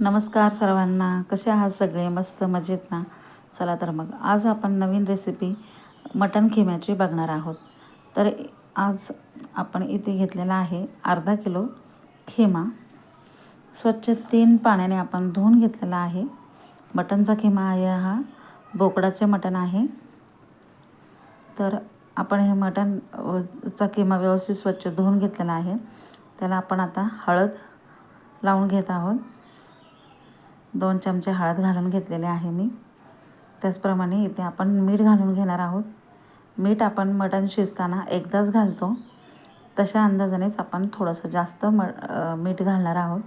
नमस्कार सर्वांना. कसे आहात सगळे? मस्त मजेत ना? चला तर मग आज आपण नवीन रेसिपी मटण खिम्याची बघणार आहोत. तर आज आपण इथे घेतलेला आहे अर्धा किलो खिमा. स्वच्छ तीन पाण्याने आपण धुवून घेतलेला आहे. मटणचा खिमा आहे हा. बोकडाचे मटण आहे. तर आपण हे मटण चा किमा व्यवस्थित स्वच्छ धुवून घेतलेला आहे. त्याला आपण आता हळद लावून घेत आहोत. दोन चमचे हळद घालून घेतलेले आहे मी. त्याचप्रमाणे इथे आपण मीठ घालून घेणार आहोत. मीठ आपण मटण शिजताना एकदाच घालतो. तशा अंदाजानेच आपण थोडंसं जास्त म मीठ घालणार आहोत.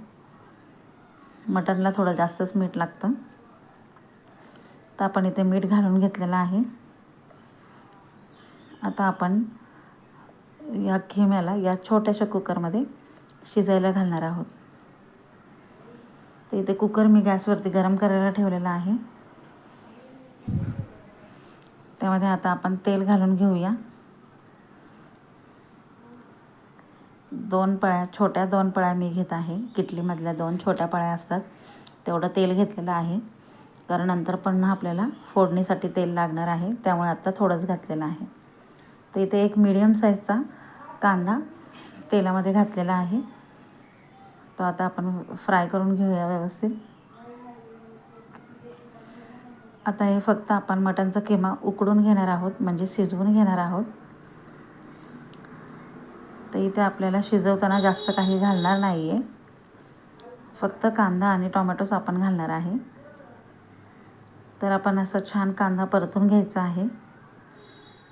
मटणला थोडं जास्तच मीठ लागतं. तर आपण इथे मीठ घालून घेतलेलं आहे. आता आपण या खिम्याला या छोट्याशा कुकरमध्ये शिजायला घालणार आहोत. तर इथे कुकर मी गॅसवरती गरम करायला ठेवलेला आहे. त्यामध्ये आता आपण तेल घालून घेऊया. दोन पळ्या छोट्या दोन पळ्या मी घेत आहे. किटलीमधल्या दोन छोट्या पळ्या असतात. तेवढं तेल घेतलेलं आहे. कारण नंतर पण आपल्याला फोडणीसाठी तेल लागणार आहे. त्यामुळे आत्ता थोडंच घातलेलं आहे. तर इथे एक मीडियम साईजचा कांदा तेलामध्ये घातलेला आहे. तो आता आपण फ्राय करून घेऊया व्यवस्थित. आता हे फक्त आपण मटणचा किमा उकडून घेणार आहोत म्हणजे शिजवून घेणार आहोत. तर इथे आपल्याला शिजवताना जास्त काही घालणार नाही आहे फक्त कांदा आणि टोमॅटोच आपण घालणार आहे. तर आपण असं छान कांदा परतून घ्यायचा आहे.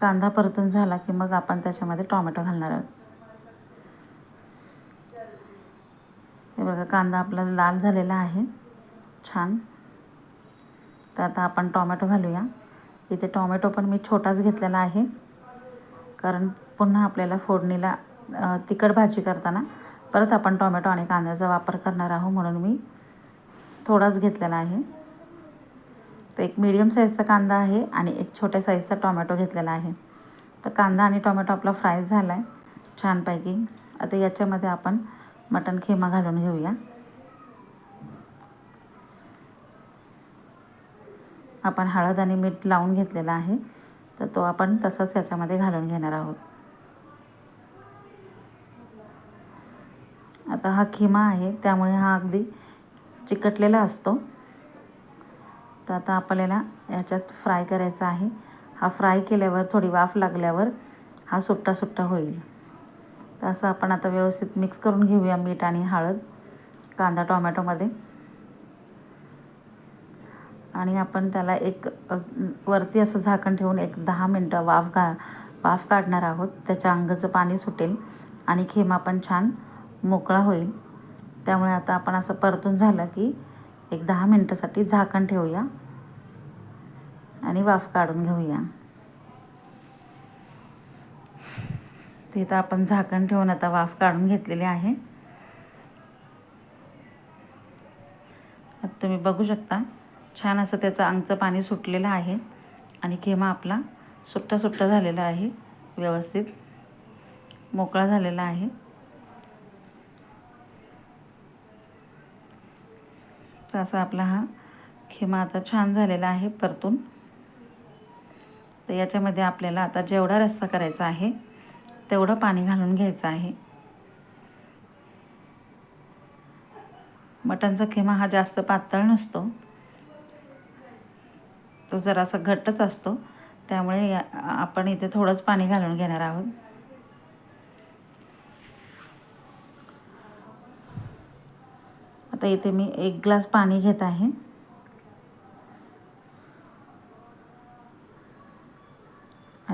कांदा परतून झाला की मग आपण त्याच्यामध्ये टोमॅटो घालणार आहोत. हे बघा कांदा आपला लाल झालेला आहे. छान. तर आता आपण टोमॅटो घालूया. इथे टोमॅटो पण मी छोटाच घेतलेला आहे. कारण पुन्हा आपल्याला फोडणीला तिखट भाजी करताना परत आपण टोमॅटो आणि कांद्याचा वापर करणार आहोत म्हणून मी थोडाच घेतलेला आहे. तर एक मीडियम साईजचा कांदा आहे आणि एक छोट्या साईजचा टोमॅटो घेतलेला आहे. तर कांदा आणि टोमॅटो आपला फ्राय झाला आहे छानपैकी. आता याच्यामध्ये आपण मटण खिमा घालून घेऊया. आपण हळद आणि मीठ लावून घेतलेला आहे तर तो आपण तसाच याच्यामध्ये घालून घेणार आहोत. आता हा खिमा आहे त्यामुळे हा अगदी चिकटलेला असतो. तर आता आपल्याला याच्यात फ्राय करायचा आहे. हा फ्राय केल्यावर थोडी वाफ लागल्यावर हा सुट्टा सुट्टा होईल. तर असं आपण आता व्यवस्थित मिक्स करून घेऊया मीठ आणि हळद कांदा टोमॅटोमध्ये. आणि आपण त्याला एक वरती असं झाकण ठेवून एक दहा मिनटं वाफ घा वाफ काढणार आहोत. त्याच्या अंगाचं पाणी सुटेल आणि खेमा पण छान मोकळा होईल. त्यामुळे आता आपण असं परतून झालं की एक दहा मिनटासाठी झाकण ठेवूया आणि वाफ काढून घेऊया. तिथं आपण झाकण ठेवून आता वाफ काढून घेतलेली आहे. आता तुम्ही बघू शकता छान असं त्याचं अंगचं पाणी सुटलेलं आहे आणि खेमा आपला सुट्टा सुट्टा झालेला आहे व्यवस्थित मोकळा झालेला आहे. तर असा आपला हा खेमा आता छान झालेला आहे परतून. तर याच्यामध्ये आपल्याला आता जेवढा रस्सा करायचा आहे तेवढं पाणी घालून घ्यायचं आहे. मटणचा खिमा हा जास्त पातळ नसतो. तो जरासा घट्टच असतो. त्यामुळे आपण इथे थोडंच पाणी घालून घेणार आहोत. आता इथे मी एक ग्लास पाणी घेत आहे.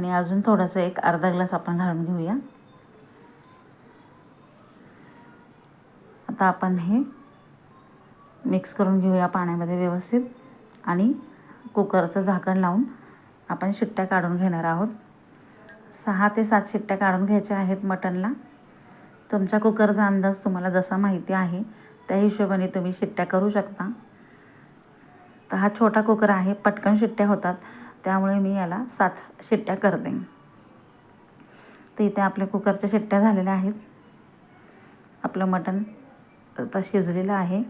आणि अजून थोडंसं एक अर्धा ग्लास आपण घालून घेऊया. आता आपण हे मिक्स करून घेऊया पाण्यामध्ये व्यवस्थित. आणि कुकरचं झाकण लावून आपण शिट्ट्या काढून घेणार आहोत. सहा ते सात शिट्ट्या काढून घ्यायच्या आहेत मटनला. तुमच्या कुकरचा अंदाज तुम्हाला जसा माहिती आहे त्या हिशोबाने तुम्ही शिट्ट्या करू शकता. तर हा छोटा कुकर आहे पटकन शिट्ट्या होतात. त्यामुळे मी याला सात शिट्ट्या करते. तर इथे आपल्या कुकरच्या शिट्ट्या झालेल्या आहेत. आपलं मटण आता शिजलेलं आहे.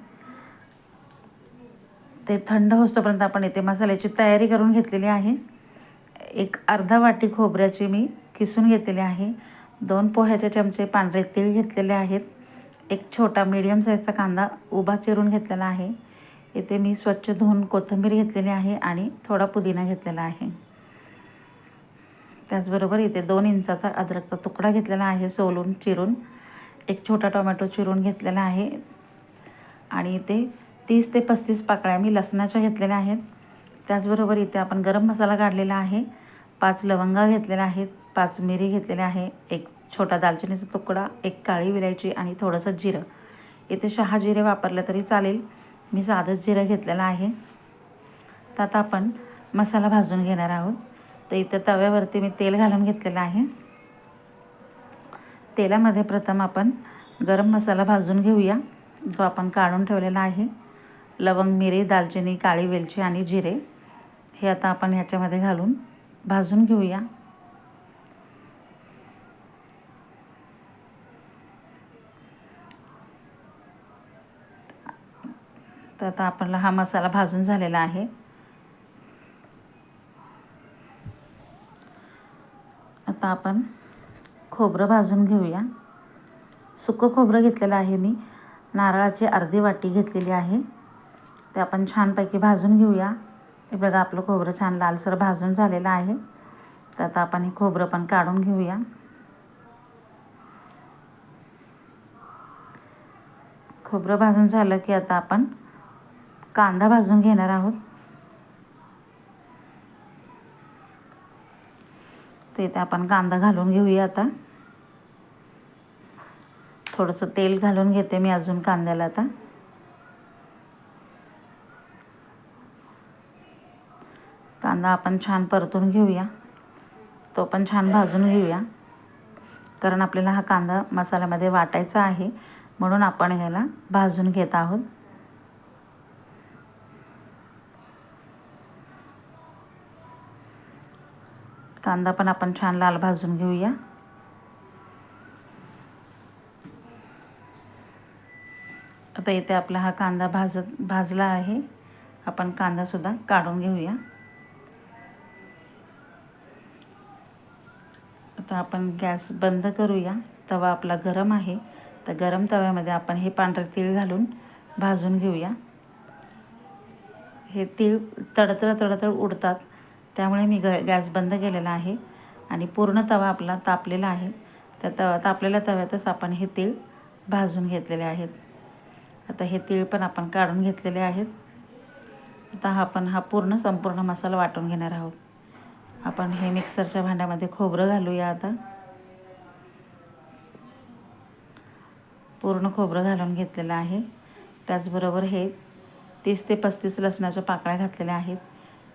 ते थंड होतोपर्यंत आपण इथे मसाल्याची तयारी करून घेतलेली आहे. एक अर्धा वाटी खोबऱ्याची मी किसून घेतलेली आहे. दोन पोह्याचे चमचे पांढरे तीळ घेतलेले आहेत. एक छोटा मीडियम साईजचा कांदा उभा चिरून घेतलेला आहे. इथे मी स्वच्छ धुवून कोथिंबीर घेतलेली आहे आणि थोडा पुदिना घेतलेला आहे. त्याचबरोबर इथे दोन इंचाचा अद्रकचा तुकडा घेतलेला आहे सोलून चिरून. एक छोटा टोमॅटो चिरून घेतलेला आहे. आणि इथे तीस ते पस्तीस पाकळ्या मी लसणाच्या घेतलेल्या आहेत. त्याचबरोबर इथे आपण गरम मसाला काढलेला आहे. पाच लवंगा घेतलेल्या आहेत पाच मिरी घेतलेल्या आहे एक छोटा दालचिनीचा तुकडा एक काळी विलायची आणि थोडंसं जिरं. इथे शहा जिरे वापरलं तरी चालेल. मी साधंच जिरं घेतलेलं आहे. तर आता आपण मसाला भाजून घेणार आहोत. तर इथं तव्यावरती मी तेल घालून घेतलेलं आहे. तेलामध्ये प्रथम आपण गरम मसाला भाजून घेऊया. जो आपण काढून ठेवलेला आहे. लवंग मिरी दालचिनी काळी वेलची आणि जिरे हे आता आपण ह्याच्यामध्ये घालून भाजून घेऊया. तर आता आपला हा मसाला भाजून झालेला आहे. आता आपण खोबरं भाजून घेऊया. सुकं खोबरं घेतलेलं आहे मी. नारळाची अर्धी वाटी घेतलेली आहे. ते आपण छानपैकी भाजून घेऊया. हे बघा आपलं खोबरं छान लालसर भाजून झालेलं आहे. तर आता आपण हे खोबरं पण काढून घेऊया. खोबरं भाजून झालं की आता आपण कांदा भाजून घेणार आहोत. ते आपण कांदा घालून घेऊया आता. थोडंसं तेल घालून घेते मी अजून कांद्याला आता. कांदा आपण छान परतून घेऊया. तो पण छान भाजून घेऊया. कारण आपल्याला हा कांदा मसाल्यामध्ये वाटायचा आहे. म्हणून आपण ह्याला भाजून घेत आहोत. कांदा पण आपण छान लाल भाजून घेऊया. आता इथे आपला हा कांदा भाजत भाजला आहे. आपण कांदासुद्धा काढून घेऊया. आता आपण गॅस बंद करूया. तवा आपला गरम आहे. तर गरम तव्यामध्ये आपण हे पांढरे तीळ घालून भाजून घेऊया. हे तीळ तडतड तडतड उडतात. त्यामुळे मी ग गॅस बंद केलेला आहे. आणि पूर्ण तवा आपला तापलेला आहे. त्या तवा तापलेल्या तव्यातच आपण हे तीळ भाजून घेतलेले आहेत. आता हे तीळ पण आपण काढून घेतलेले आहेत. आता हा आपण हा पूर्ण संपूर्ण मसाला वाटून घेणार आहोत. आपण हे मिक्सरच्या भांड्यामध्ये खोबरं घालूया आता. पूर्ण खोबरं घालून घेतलेलं आहे. त्याचबरोबर हे तीस ते पस्तीस लसणाच्या पाकळ्या घातलेल्या आहेत.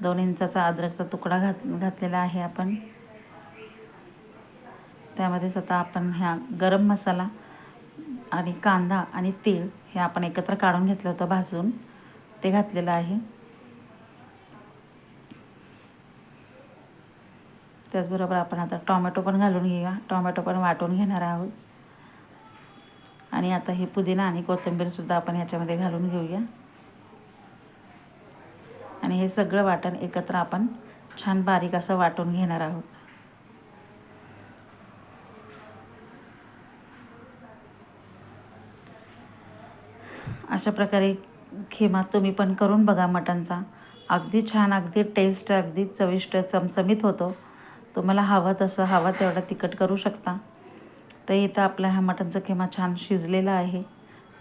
दोन इंचाचा अद्रकचा तुकडा घात घातलेला आहे आपण. त्यामध्येच आता आपण ह्या गरम मसाला आणि कांदा आणि तीळ हे आपण एकत्र काढून घेतलं होतं भाजून. ते घातलेलं आहे. त्याचबरोबर आपण आता टॉमॅटो पण घालून घेऊया. टॉमॅटो पण वाटून घेणार आहोत. आणि आता हे पुदिना आणि कोथिंबीरसुद्धा आपण ह्याच्यामध्ये घालून घेऊया. आणि हे सगळं वाटण एकत्र आपण छान बारीक असं वाटून घेणार आहोत. अशा प्रकारे खिमा तुम्ही पण करून बघा मटणचा. अगदी छान अगदी टेस्ट अगदी चविष्ट चमचमीत होतो. तुम्हाला हवं तसं हवा तेवढा तिखट करू शकता. तर इथं आपला हा मटणचा खिमा छान शिजलेला आहे.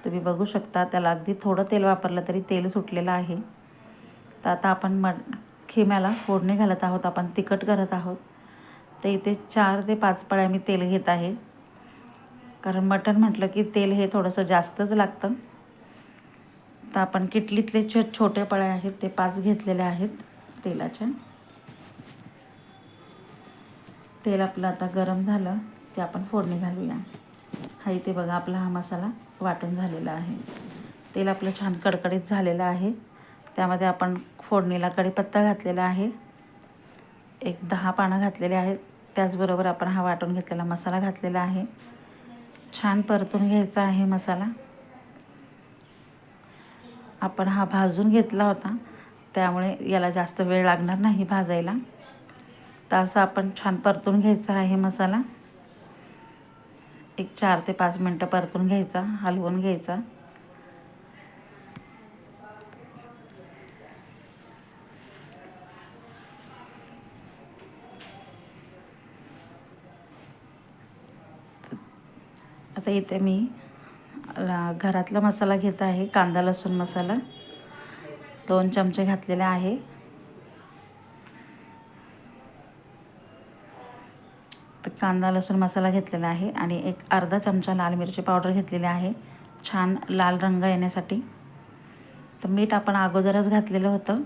तुम्ही बघू शकता त्याला अगदी थोडं तेल वापरलं तरी तेल सुटलेलं आहे. तर आता आपण मट खिम्याला फोडणी घालत आहोत. आपण तिखट करत आहोत. तर इथे चार ते पाच पळ्या मी तेल घेत आहे. कारण मटण म्हटलं की तेल हे थोडंसं जास्तच लागतं. तर आपण किटलीतले छो छोटे पळे आहेत ते पाच घेतलेले आहेत तेलाच्या तेल आपलं आता गरम झालं ते आपण फोडणी घालूया. हा इथे बघा आपला हा मसाला वाटून झालेला आहे. तेल आपलं छान कडकडीत झालेलं आहे. त्यामध्ये आपण फोडणीला कढीपत्ता घातलेला आहे. एक दहा पानं घातलेले आहेत. त्याचबरोबर आपण हा वाटून घेतलेला मसाला घातलेला आहे. छान परतून घ्यायचा आहे मसाला. आपण हा भाजून घेतला होता. त्यामुळे याला जास्त वेळ लागणार नाही भाजायला. तर असं आपण छान परतून घ्यायचा आहे मसाला. एक चार ते पाच मिनटं परतून घ्यायचा हलवून घ्यायचा. आता इथे मी घरातला मसाला घेत आहे कांदा लसूण मसाला. दोन चमचे घातलेले आहे. तर कांदा लसूण मसाला घेतलेला आहे आणि एक अर्धा चमचा लाल मिरची पावडर घेतलेली आहे. छान लाल रंग येण्यासाठी. तर मीठ आपण अगोदरच घातलेलं होतं.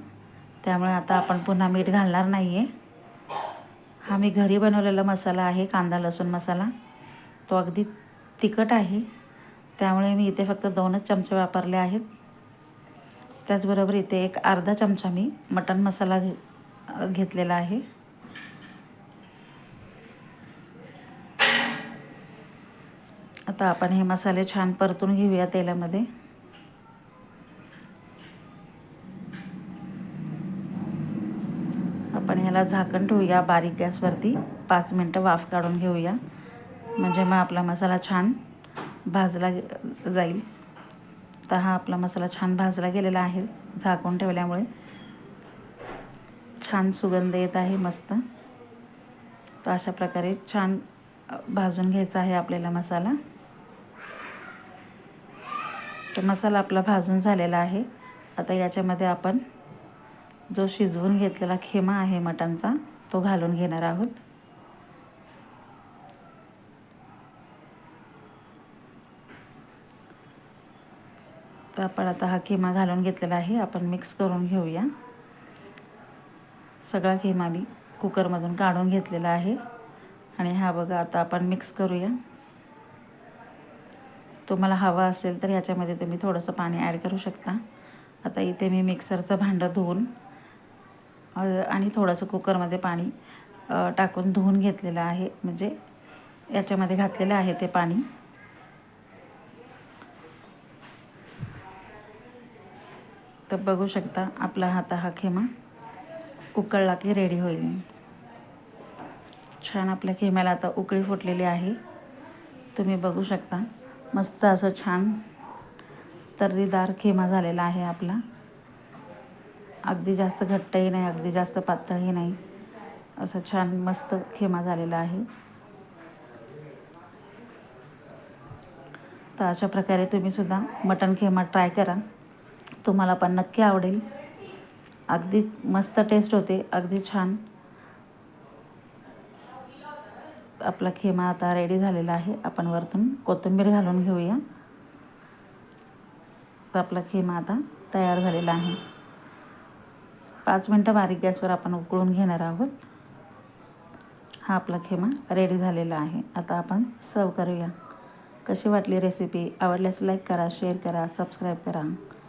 त्यामुळे आता आपण पुन्हा मीठ घालणार नाही आहे हा मी घरी बनवलेला मसाला आहे कांदा लसूण मसाला. तो अगदी तिखट आहे. त्यामुळे मी इथे फक्त दोनच चमचे वापरले आहेत. त्याचबरोबर इथे एक अर्धा चमचा मी मटण मसाला घे घेतलेला आहे. आता आपण हे मसाले छान परतून घेऊया तेलामध्ये. आपण ह्याला झाकण ठेवूया बारीक गॅसवरती. पाच मिनटं वाफ काढून घेऊया. म्हणजे मग आपला मसाला छान भाजला जाईल. तर हा आपला मसाला छान भाजला गेलेला आहे झाकून ठेवल्यामुळे. छान सुगंध येत आहे मस्त. तर अशा प्रकारे छान भाजून घ्यायचा आहे आपल्याला मसाला. तर मसाला आपला भाजून झालेला आहे. आता याच्यामध्ये आपण जो शिजवून घेतलेला खेमा आहे मटणचा तो घालून घेणार आहोत. तर आपण आता हा खिमा घालून घेतलेला आहे. आपण मिक्स करून घेऊया. सगळा खिमा मी कुकरमधून काढून घेतलेला आहे. आणि हा बघा आता आपण मिक्स करूया. तुम्हाला हवा असेल तर याच्यामध्ये तुम्ही थोडंसं पाणी ॲड करू शकता. आता इथे मी मिक्सरचं भांडं धुवून आणि थोडंसं कुकरमध्ये पाणी टाकून धुवून घेतलेलं आहे. म्हणजे याच्यामध्ये घातलेलं आहे ते पाणी. तर बघू शकता आपला हाता हा खेमा उकळला की रेडी होईल. छान आपल्या खेम्याला आता उकळी फुटलेली आहे. तुम्ही बघू शकता मस्त असं छान तर्रीदार खेमा झालेला आहे आपला. अगदी जास्त घट्टही नाही अगदी जास्त पातळही नाही. असं छान मस्त खेमा झालेला आहे. तर अशा प्रकारे तुम्ही सुद्धा मटण खेमा ट्राय करा. तुम्हाला पण नक्की आवडेल. अगदी मस्त टेस्ट होते अगदी छान. आपला खेमा आता रेडी झालेला आहे. आपण वरतून कोथिंबीर घालून घेऊया. तर आपला खेमा आता तयार झालेला आहे. पाच मिनटं बारीक गॅसवर आपण उकळून घेणार आहोत. हा आपला खेमा रेडी झालेला आहे. आता आपण सर्व करूया. कशी वाटली रेसिपी आवडल्यास लाईक करा शेअर करा सबस्क्राईब करा.